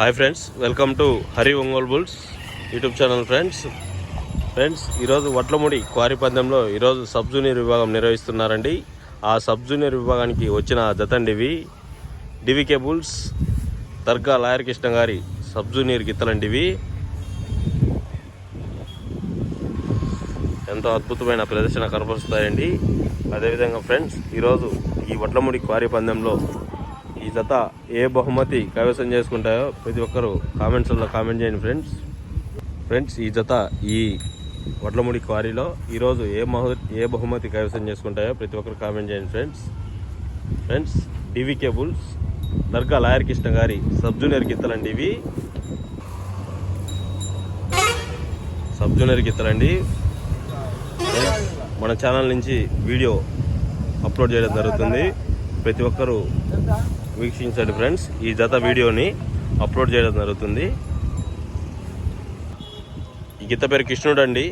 Hi friends welcome to Hari Ongole bulls YouTube channel friends friends ఈరోజు Vadlamudi quarry పందెంలో ఈరోజు sub junior విభాగం నిర్వహిస్తున్నారండి. ఆ సబ్ జూనియర్ విభాగానికి వచ్చిన జతండివి DVK bulls Darga lawyer Krishna garu sub junior గిత్తలండివి ఎంతో అద్భుతమైన ప్రదర్శన కనపరుస్తాయండి. అదేవిధంగా ఫ్రెండ్స్ ఈరోజు ఈ వడ్లముడి క్వారీ పందెంలో ఈ జత ఏ బహుమతి కైవసం చేసుకుంటాయో ప్రతి ఒక్కరు కామెంట్స్లో కామెంట్ చేయండి ఫ్రెండ్స్ ఫ్రెండ్స్ ఈ జత ఈ వడ్లముడి క్వారీలో ఈరోజు ఏ మహు ఏ బహుమతి కైవసం చేసుకుంటాయో ప్రతి ఒక్కరు కామెంట్ చేయండి friends friends TV cables Darga lawyer Krishna garu sub junior గిత్తలండి ఇవి. సబ్ జూనియర్ గిత్తలండి ఫ్రెండ్స్, మన ఛానల్ నుంచి వీడియో అప్లోడ్ చేయడం జరుగుతుంది. ప్రతి ఒక్కరూ వీక్షించండి ఫ్రెండ్స్. ఈ జత వీడియోని అప్లోడ్ చేయడం జరుగుతుంది. ఈ గీత పేరు కృష్ణుడు అండి